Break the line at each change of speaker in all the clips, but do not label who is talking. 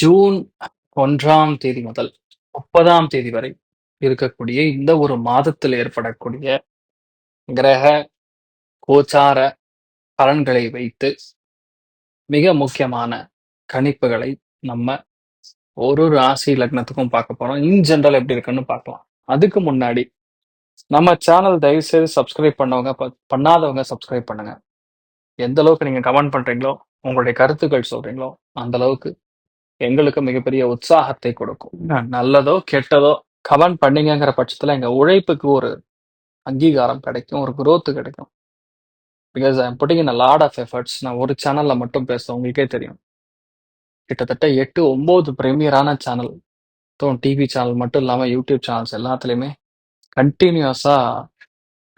June ஒன்றாம் தேதி முதல் முப்பதாம் தேதி வரை இருக்கக்கூடிய இந்த ஒரு மாதத்தில் ஏற்படக்கூடிய கிரக கோச்சார பலன்களை வைத்து மிக முக்கியமான கணிப்புகளை நம்ம ஒரு ராசி லக்னத்துக்கும் பார்க்க போறோம். இன் ஜென்ரல் எப்படி இருக்குன்னு பார்க்கலாம். அதுக்கு முன்னாடி நம்ம சேனல் தயவு செய்து சப்ஸ்கிரைப் பண்ணவங்க ப- பண்ணாதவங்க சப்ஸ்கிரைப் பண்ணுங்க. எந்த அளவுக்கு நீங்க கமெண்ட் பண்றீங்களோ உங்களுடைய கருத்துக்கள் சொல்றீங்களோ அந்த அளவுக்கு எங்களுக்கு மிகப்பெரிய உற்சாகத்தை கொடுக்கும். ந- நல்லதோ கெட்டதோ கமெண்ட் பண்ணீங்கங்கிற பட்சத்துல எங்க உழைப்புக்கு ஒரு அங்கீகாரம் கிடைக்கும் ஒரு growth கிடைக்கும். Because I putting in lot of efforts நான் ஒரு சேனல்ல மட்டும் பேசுறேன் உங்களுக்கே தெரியும். கிட்டத்தட்ட எட்டு ஒன்பது பிரீமியரான சேனல் டிவி சேனல் மட்டும் இல்லாம யூடியூப் சேனல்ஸ் எல்லாத்துலயுமே கண்டினியூஸா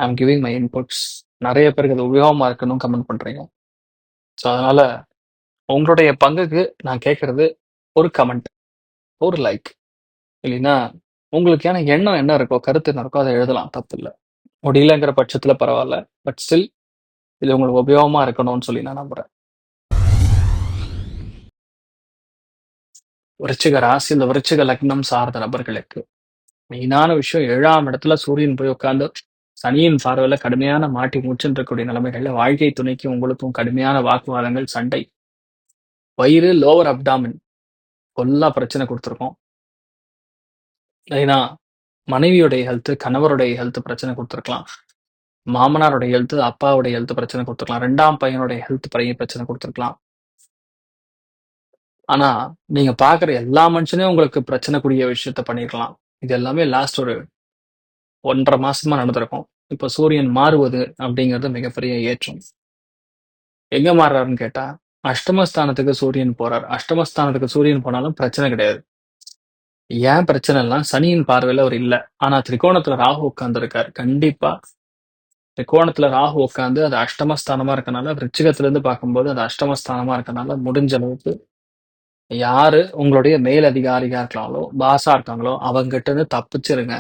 எம் கிவிங் மை இன்புட்ஸ் நிறைய பேருக்கு அது உபயோகமா இருக்குன்னு கமெண்ட் பண்றீங்க. ஸோ அதனால உங்களுடைய பங்குக்கு நான் கேட்கறது ஒரு கமெண்ட் ஒரு லைக் இல்லைன்னா உங்களுக்கான எண்ணம் என்ன இருக்கோ கருத்து என்ன இருக்கோ அதை எழுதலாம். தப்பு இல்லை. முடியலங்கிற பட்சத்தில் பரவாயில்ல. பட் ஸ்டில் இது உங்களுக்கு உபயோகமா இருக்கணும்னு சொல்லி நான் நம்புறேன். விருச்சிக ராசி இந்த விருச்சிக லக்னம் சார்ந்த நபர்களுக்கு மெயினான விஷயம் ஏழாம் இடத்துல சூரியன் போய் உட்கார்ந்து சனியின் பார்வையில கடுமையான மாட்டி மூச்சுன்னு இருக்கக்கூடிய நிலைமைகள்ல வாழ்க்கை துணைக்கு உங்களுக்கும் கடுமையான வாக்குவாதங்கள் சண்டை. வயிறு லோவர் அப்டாமின் கொல்லா பிரச்சனை கொடுத்துருக்கோம். ஏன்னா மனைவியுடைய ஹெல்த் கணவருடைய ஹெல்த் பிரச்சனை கொடுத்துருக்கலாம். மாமனாருடைய ஹெல்த் அப்பாவுடைய ஹெல்த் பிரச்சனை கொடுத்துருக்கலாம். ரெண்டாம் பையனுடைய ஹெல்த் பையன் பிரச்சனை கொடுத்துருக்கலாம். ஆனா நீங்க பாக்குற எல்லா மனுஷனையும் உங்களுக்கு பிரச்சனை கூடிய விஷயத்த பண்ணிருக்கலாம். இது எல்லாமே லாஸ்ட் ஒரு ஒன்றரை மாசமா நடந்திருக்கும். இப்ப சூரியன் மாறுவது அப்படிங்கிறது மிகப்பெரிய ஏற்றம். எங்க மாறுறாருன்னு கேட்டா அஷ்டமஸ்தானத்துக்கு சூரியன் போறார். அஷ்டமஸ்தானத்துக்கு சூரியன் போனாலும் பிரச்சனை கிடையாது. ஏன் பிரச்சனை எல்லாம் சனியின் பார்வையில அவர் இல்ல. ஆனா திரிகோணத்துல ராகு உட்கார்ந்து இருக்காரு கண்டிப்பா திரிகோணத்துல ராகு உட்கார்ந்து அது அஷ்டமஸ்தானமா இருக்கனால விருச்சிகத்துல இருந்து பார்க்கும்போது அது அஷ்டமஸ்தானமா இருக்கனால முடிஞ்ச அளவுக்கு யாரு உங்களுடைய மேல் அதிகாரியா இருக்காங்களோ பாஸா இருக்காங்களோ அவங்ககிட்ட இருந்து தப்பிச்சிருங்க.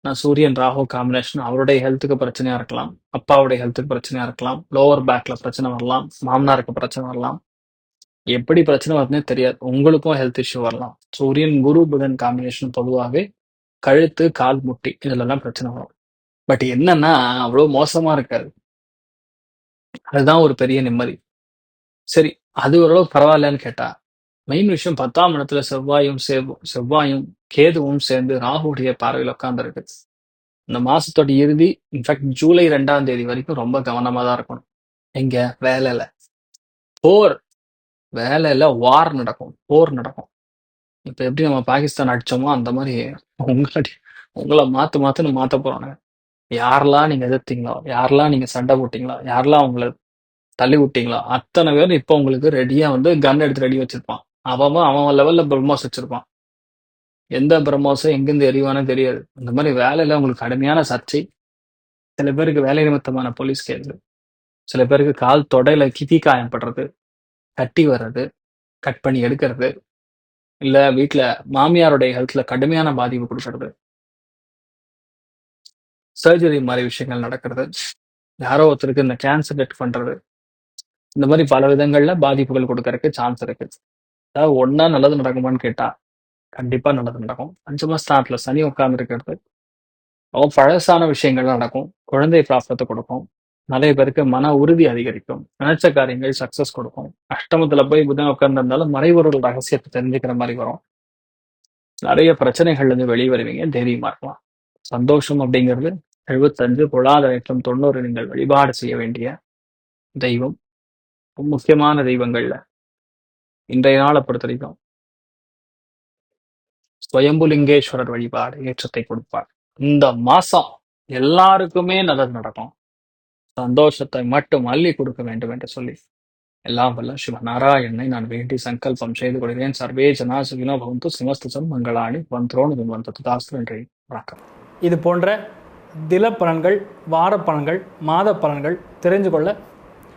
நான் சூரியன் ராகு காம்பினேஷன் அவருடைய ஹெல்த்துக்கு பிரச்சனையா இருக்கலாம் அப்பாவுடைய ஹெல்த்துக்கு பிரச்சனையா இருக்கலாம் லோவர் பேக்ல பிரச்சனை வரலாம் மாமனாருக்கு பிரச்சனை வரலாம். எப்படி பிரச்சனை வருதுன்னே தெரியாது உங்களுக்கும் ஹெல்த் இஷ்யூ வரலாம். சூரியன் குரு புதன் காம்பினேஷன் பொதுவாகவே கழுத்து கால் முட்டி இதுலலாம் பிரச்சனை வரும். பட் என்னன்னா அவ்வளவு மோசமா இருக்காது. அதுதான் ஒரு பெரிய நிம்மதி. சரி அது ஓரளவு பரவாயில்லன்னு கேட்டா மெயின் விஷயம் பத்தாம் இடத்துல செவ்வாயும் செவ்- செவ்வாயும் கேதுவும் சேர்ந்து ராகுடைய பார்வையில் உட்கார்ந்துருக்கு. இந்த மாசத்தோட இறுதி இன்ஃபேக்ட் ஜூலை ரெண்டாம் தேதி வரைக்கும் ரொம்ப கவனமா தான் இருக்கணும். எங்க? வேலையில. போர். வேலையில வார் நடக்கும். போர் நடக்கும். இப்ப எப்படி நம்ம பாகிஸ்தான் அடிச்சோமோ அந்த மாதிரி உங்களை உங்களை மாத்து மாத்துன்னு மாத்த போறாங்க யாரெல்லாம் நீங்க எதிர்த்தீங்களோ யாரெல்லாம் நீங்க சண்டை போட்டீங்களோ யாரெல்லாம் உங்களை தள்ளி விட்டீங்களோ அத்தனை பேர் இப்ப உங்களுக்கு ரெடியா வந்து கன் எடுத்து ரெடி வச்சிருப்பான். அவன் அவன் லெவல்ல பிரம்மோஸ் வச்சிருப்பான் எந்த பிரம்மோஸும் எங்கிருந்து எரிவானே தெரியாது இந்த மாதிரி வேலையில உங்களுக்கு கடுமையான சர்ச்சை சில பேருக்கு வேலை நிமித்தமான போலீஸ் கேஸ் சில பேருக்கு கால் தொடையில கிதி காயம் படுறது கட்டி வர்றது கட் பண்ணி எடுக்கிறது இல்ல வீட்டில் மாமியாருடைய ஹெல்த்ல கடுமையான பாதிப்பு கொடுக்கறது சர்ஜரி மாதிரி விஷயங்கள் நடக்கிறது. யாரோ ஒருத்தருக்கு இந்த கேன்சர் டெட் பண்றது. இந்த மாதிரி பல விதங்கள்ல பாதிப்புகள் கொடுக்கறதுக்கு சான்ஸ் இருக்கு. அதாவது ஒண்ணா நல்லது நடக்குமான்னு கேட்டா, கண்டிப்பா நல்லது நடக்கும். 5 ஸ்தானத்துல சனி உட்கார்ந்திருக்கிறது. ரொம்ப பழசான விஷயங்கள் நடக்கும். குழந்தை பிராப்தத்த கொடுக்கும் நெறைய பேருக்கு மன உறுதி அதிகரிக்கும். நினைச்ச காரியங்கள் சக்சஸ் கொடுக்கும் அஷ்டமத்துல போய் புதன் உட்கார்ந்திருந்தாலும் மறைபொருள் ரகசியத்த தெரிஞ்சுக்கிற மாரி வரும். நெறைய பிரச்சனைகள்ல இருந்து வெளிய வருவீங்க. தைரியமா இருக்கலாம். சந்தோஷம் அப்படிங்கிறது 75 பொழாத நேற்றம் 90 நீங்கள் வழிபாடு செய்ய வேண்டிய தெய்வம். ரொம்ப முக்கியமான தெய்வங்கள்ல இன்றைய நாள பொறுத்தவரைக்கும் ஸ்வயம்புலிங்கேஸ்வரர் வழிபாடு ஏற்றத்தை கொடுப்பார். இந்த மாசம் எல்லாருக்குமே நல்லது நடக்கும். சந்தோஷத்தை மட்டும் அள்ளி கொடுக்க வேண்டும் என்று சொல்லி எல்லாம் வல்ல சிவ நாராயணனை நான் வேண்டி சங்கல்பம் செய்து கொள்கிறேன். சர்வே ஜனா வினோபவந்து பவந்து மங்களாணி வந்தோனு வந்தது தாஸ்து என்று வணக்கம்.
இது போன்ற தில பலன்கள் வார பலன்கள் மாத பலன்கள் தெரிஞ்சு கொள்ள